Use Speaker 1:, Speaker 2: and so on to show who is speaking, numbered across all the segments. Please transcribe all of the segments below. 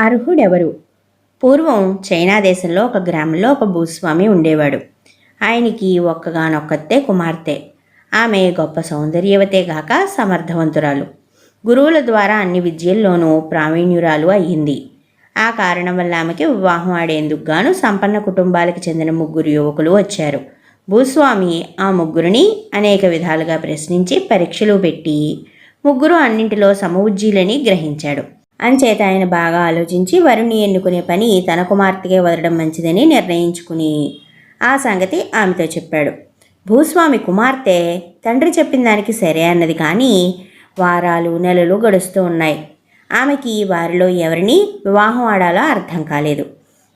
Speaker 1: అర్హుడెవరు? పూర్వం చైనా దేశంలో ఒక గ్రామంలో ఒక భూస్వామి ఉండేవాడు. ఆయనకి ఒక్కగానొక్కతే కుమార్తె. ఆమె గొప్ప సౌందర్యవతే గాక సమర్థవంతురాలు. గురువుల ద్వారా అన్ని విద్యల్లోనూ ప్రావీణ్యురాలు అయ్యింది. ఆ కారణం వల్ల ఆమెకి వివాహం ఆడేందుకు గాను సంపన్న కుటుంబాలకు చెందిన ముగ్గురు యువకులు వచ్చారు. భూస్వామి ఆ ముగ్గురిని అనేక విధాలుగా ప్రశ్నించి పరీక్షలు పెట్టి ముగ్గురు అన్నింటిలో సమవుజ్జీలని గ్రహించాడు. అంచేత ఆయన బాగా ఆలోచించి వరుణ్ణి ఎన్నుకునే పని తన కుమార్తెకే వదలడం మంచిదని నిర్ణయించుకుని ఆ సంగతి ఆమెతో చెప్పాడు. భూస్వామి కుమార్తె తండ్రి చెప్పిన దానికి సరే అన్నది కానీ వారాలు నెలలు గడుస్తూ ఉన్నాయి. ఆమెకి వారిలో ఎవరిని వివాహం ఆడాలో అర్థం కాలేదు.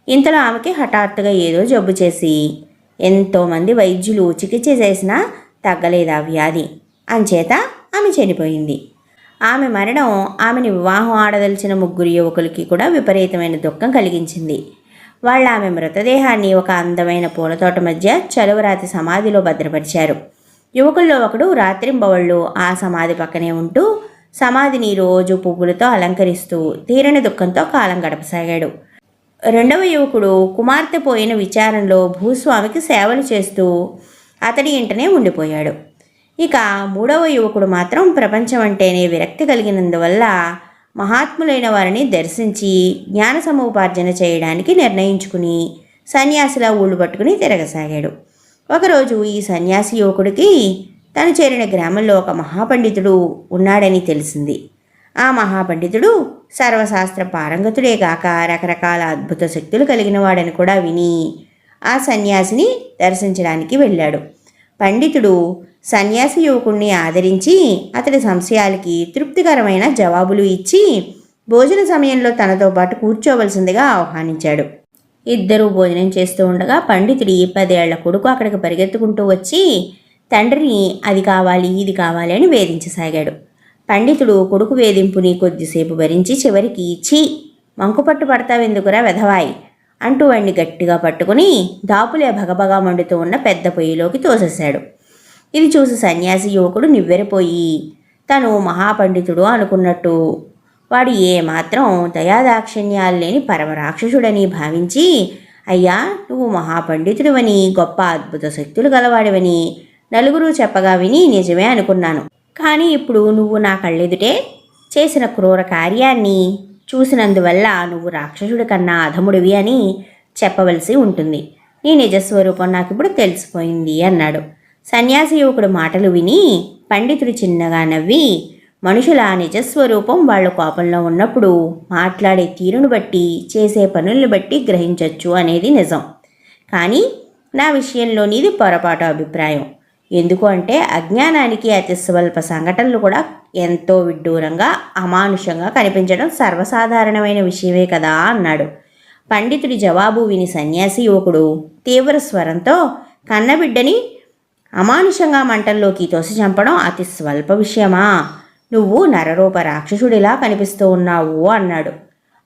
Speaker 1: ఇంతలో ఆమెకి హఠాత్తుగా ఏదో జబ్బు చేసి ఎంతోమంది వైద్యులు చికిత్స చేసినా తగ్గలేదు ఆ వ్యాధి? అంచేత ఆమె చనిపోయింది. ఆమె మరణం ఆమెని వివాహం ఆడదలిచిన ముగ్గురు యువకులకి కూడా విపరీతమైన దుఃఖం కలిగించింది. వాళ్ళు ఆమె మృతదేహాన్ని ఒక అందమైన పూలతోట మధ్య చలువరాతి సమాధిలో భద్రపరిచారు. యువకుల్లో ఒకడు రాత్రింబవళ్ళు ఆ సమాధి పక్కనే ఉంటూ సమాధిని రోజు పువ్వులతో అలంకరిస్తూ తీరని దుఃఖంతో కాలం గడపసాగాడు. రెండవ యువకుడు కుమార్తె పోయిన విచారంలో భూస్వామికి సేవలు చేస్తూ అతడి ఇంటనే ఉండిపోయాడు. ఇక మూడవ యువకుడు మాత్రం ప్రపంచం అంటేనే విరక్తి కలిగినందువల్ల మహాత్ములైన వారిని దర్శించి జ్ఞాన సముపార్జన చేయడానికి నిర్ణయించుకుని సన్యాసిలా ఊళ్ళు పట్టుకుని తిరగసాగాడు. ఒకరోజు ఈ సన్యాసి యువకుడికి తను చేరిన గ్రామంలో ఒక మహాపండితుడు ఉన్నాడని తెలిసింది. ఆ మహాపండితుడు సర్వశాస్త్ర పారంగతుడే కాక రకరకాల అద్భుత శక్తులు కలిగిన వాడని కూడా విని ఆ సన్యాసిని దర్శించడానికి వెళ్ళాడు. పండితుడు సన్యాసి యువకుణ్ణి ఆదరించి అతడి సంశయాలకి తృప్తికరమైన జవాబులు ఇచ్చి భోజన సమయంలో తనతో పాటు కూర్చోవలసిందిగా ఆహ్వానించాడు. ఇద్దరూ భోజనం చేస్తూ ఉండగా పండితుడి పదేళ్ళ కొడుకు అక్కడికి పరిగెత్తుకుంటూ వచ్చి తండ్రిని అది కావాలి ఇది కావాలి అని వేధించసాగాడు. పండితుడు కొడుకు వేధింపుని కొద్దిసేపు భరించి చివరికి ఇచ్చి మంకుపట్టు పడతావెందుకురా వెధవాయి? అంటూ వాణ్ణి గట్టిగా పట్టుకుని దాపులే భగభగా మండుతూ ఉన్న పెద్ద పొయ్యిలోకి తోసేశాడు. ఇది చూసి సన్యాసి యువకుడు నివ్వెరపోయి తను మహాపండితుడు అనుకున్నట్టు. వాడు ఏమాత్రం దయాదాక్షిణ్యాలు లేని పరమరాక్షసుడని భావించి అయ్యా నువ్వు మహాపండితుడివని గొప్ప అద్భుత శక్తులు గలవాడివని నలుగురు చెప్పగా విని నిజమే అనుకున్నాను. కానీ ఇప్పుడు నువ్వు నా కళ్ళెదుటే చేసిన క్రూర కార్యాన్ని చూసినందువల్ల నువ్వు రాక్షసుడి కన్నా అధముడివి అని చెప్పవలసి ఉంటుంది. నీ నిజస్వరూపం నాకు ఇప్పుడు తెలిసిపోయింది అన్నాడు. సన్యాసి యువకుడు మాటలు విని పండితుడు చిన్నగా నవ్వి మనుషుల నిజస్వరూపం వాళ్ళ కోపంలో ఉన్నప్పుడు మాట్లాడే తీరును బట్టి చేసే పనులను బట్టి గ్రహించవచ్చు అనేది నిజం. కానీ నా విషయంలో నీది పొరపాటు అభిప్రాయం. ఎందుకు అంటే అజ్ఞానానికి అతి స్వల్ప సంఘటనలు కూడా ఎంతో విడ్డూరంగా అమానుషంగా కనిపించడం సర్వసాధారణమైన విషయమే కదా అన్నాడు. పండితుడి జవాబు విని సన్యాసి యువకుడు తీవ్ర స్వరంతో కన్నబిడ్డని అమానుషంగా మంటల్లోకి తోసి చంపడం అతి స్వల్ప విషయమా? నువ్వు నరరూప రాక్షసుడిలా కనిపిస్తూ ఉన్నావు అన్నాడు.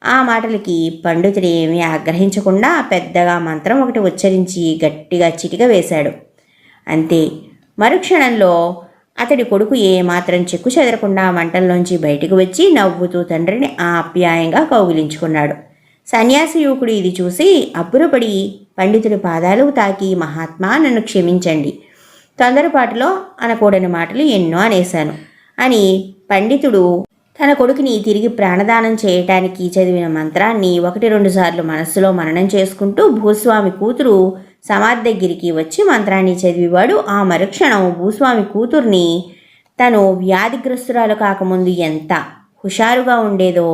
Speaker 1: ఆ మాటలకి పండితుడు ఏమీ ఆగ్రహించకుండా పెద్దగా మంత్రం ఒకటి ఉచ్చరించి గట్టిగా చిటిక వేశాడు. అంతే మరుక్షణంలో అతడి కొడుకు ఏమాత్రం చెక్కు చెదరకుండా మంటల్లోంచి బయటకు వచ్చి నవ్వుతూ తండ్రిని ఆప్యాయంగా కౌగిలించుకున్నాడు. సన్యాసి యువకుడు ఇది చూసి అబ్బురపడి పండితుడి పాదాలు తాకి మహాత్మా నన్ను క్షమించండి. తొందరపాటులో అనకూడని మాటలు ఎన్నో అనేశాను అని పండితుడు తన కొడుకుని తిరిగి ప్రాణదానం చేయటానికి చదివిన మంత్రాన్ని ఒకటి రెండు సార్లు మనస్సులో మననం చేసుకుంటూ భూస్వామి కూతురు సమాధి దగ్గరికి వచ్చి మంత్రాన్ని చదివేవాడు. ఆ మరుక్షణం భూస్వామి కూతుర్ని తను వ్యాధిగ్రస్తురాలు కాకముందు ఎంత హుషారుగా ఉండేదో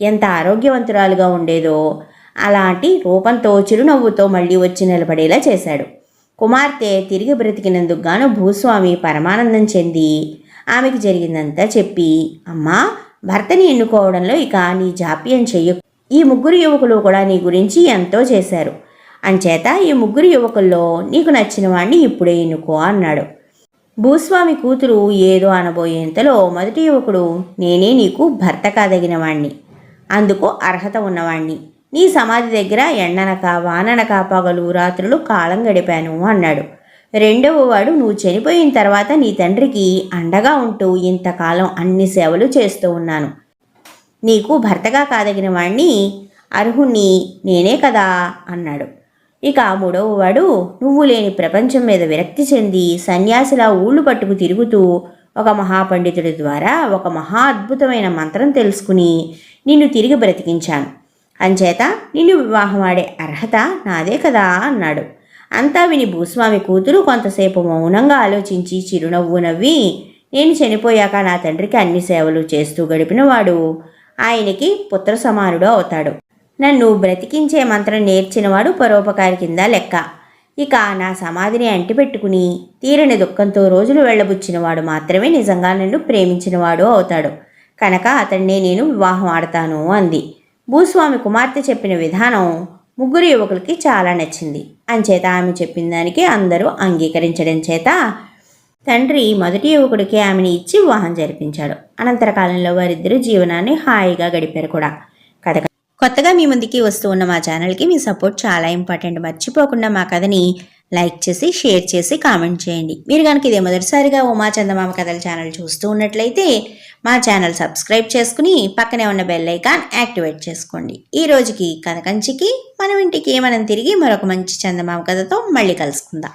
Speaker 1: ఎంత ఆరోగ్యవంతురాలుగా ఉండేదో అలాంటి రూపంతో చిరునవ్వుతో మళ్ళీ వచ్చి నిలబడేలా చేశాడు. కుమార్తె తిరిగి బ్రతికినందుకు గాను భూస్వామి పరమానందం చెంది ఆమెకి జరిగిందంతా చెప్పి అమ్మా భర్తని ఎన్నుకోవడంలో ఇక నీ జాప్యం చెయ్యకు ఈ ముగ్గురు యువకులు కూడా నీ గురించి ఎంతో చేశారు. అంచేత ఈ ముగ్గురు యువకుల్లో నీకు నచ్చిన వాణ్ణి ఇప్పుడే ఎన్నుకో అన్నాడు. భూస్వామి కూతురు ఏదో అనబోయేంతలో మొదటి యువకుడు నేనే నీకు భర్త కాదగిన వాణ్ణి. అందుకు అర్హత ఉన్నవాణ్ణి. నీ సమాధి దగ్గర ఎండనక వాననక పగలు రాత్రులు కాలం గడిపాను అన్నాడు. రెండవ వాడు నువ్వు చనిపోయిన తర్వాత నీ తండ్రికి అండగా ఉంటూ ఇంతకాలం అన్ని సేవలు చేస్తూ ఉన్నాను. నీకు భర్తగా కాదగిన వాణ్ణి అర్హుణ్ణి నేనే కదా అన్నాడు. ఇక మూడవ వాడు నువ్వు లేని ప్రపంచం మీద విరక్తి చెంది సన్యాసిలా ఊళ్ళు పట్టుకు తిరుగుతూ ఒక మహాపండితుడి ద్వారా ఒక మహా అద్భుతమైన మంత్రం తెలుసుకుని నిన్ను తిరిగి బ్రతికించాను. అంచేత నిన్ను వివాహమాడే అర్హత నాదే కదా అన్నాడు. అంతా విని భూస్వామి కూతురు కొంతసేపు మౌనంగా ఆలోచించి చిరునవ్వు నవ్వి నేను చనిపోయాక నా తండ్రికి అన్ని సేవలు చేస్తూ గడిపినవాడు ఆయనకి పుత్ర సమానుడు అవుతాడు. నన్ను బ్రతికించే మంత్రం నేర్చినవాడు పరోపకారి కింద లెక్క. ఇక నా సమాధిని అంటిపెట్టుకుని తీరని దుఃఖంతో రోజులు వెళ్ళబుచ్చినవాడు మాత్రమే నిజంగా నన్ను ప్రేమించినవాడు అవుతాడు. కనుక అతన్నే నేను వివాహం ఆడతాను అంది. భూస్వామి కుమార్తె చెప్పిన విధానం ముగ్గురు యువకులకి చాలా నచ్చింది. అంచేత ఆమె చెప్పిన దానికి అందరూ అంగీకరించడం చేత తండ్రి మొదటి యువకుడికి ఆమెని ఇచ్చి వివాహం జరిపించాడు. అనంతర కాలంలో వారిద్దరూ జీవనాన్ని హాయిగా గడిపారు కూడా. కొత్తగా మీ ముందుకి వస్తూ ఉన్న మా ఛానల్కి మీ సపోర్ట్ చాలా ఇంపార్టెంట్. మర్చిపోకుండా మా కథని లైక్ చేసి షేర్ చేసి కామెంట్ చేయండి. మీరు కనుక ఇదే మొదటిసారిగా ఉమా చందమామ కథల ఛానల్ చూస్తూ ఉన్నట్లయితే మా ఛానల్ సబ్స్క్రైబ్ చేసుకుని పక్కనే ఉన్న బెల్ ఐకాన్ యాక్టివేట్ చేసుకోండి. ఈ రోజుకి కథ కంచికి మనం ఇంటికి మనం తిరిగి మరొక మంచి చందమామ కథతో మళ్ళీ కలుసుకుందాం.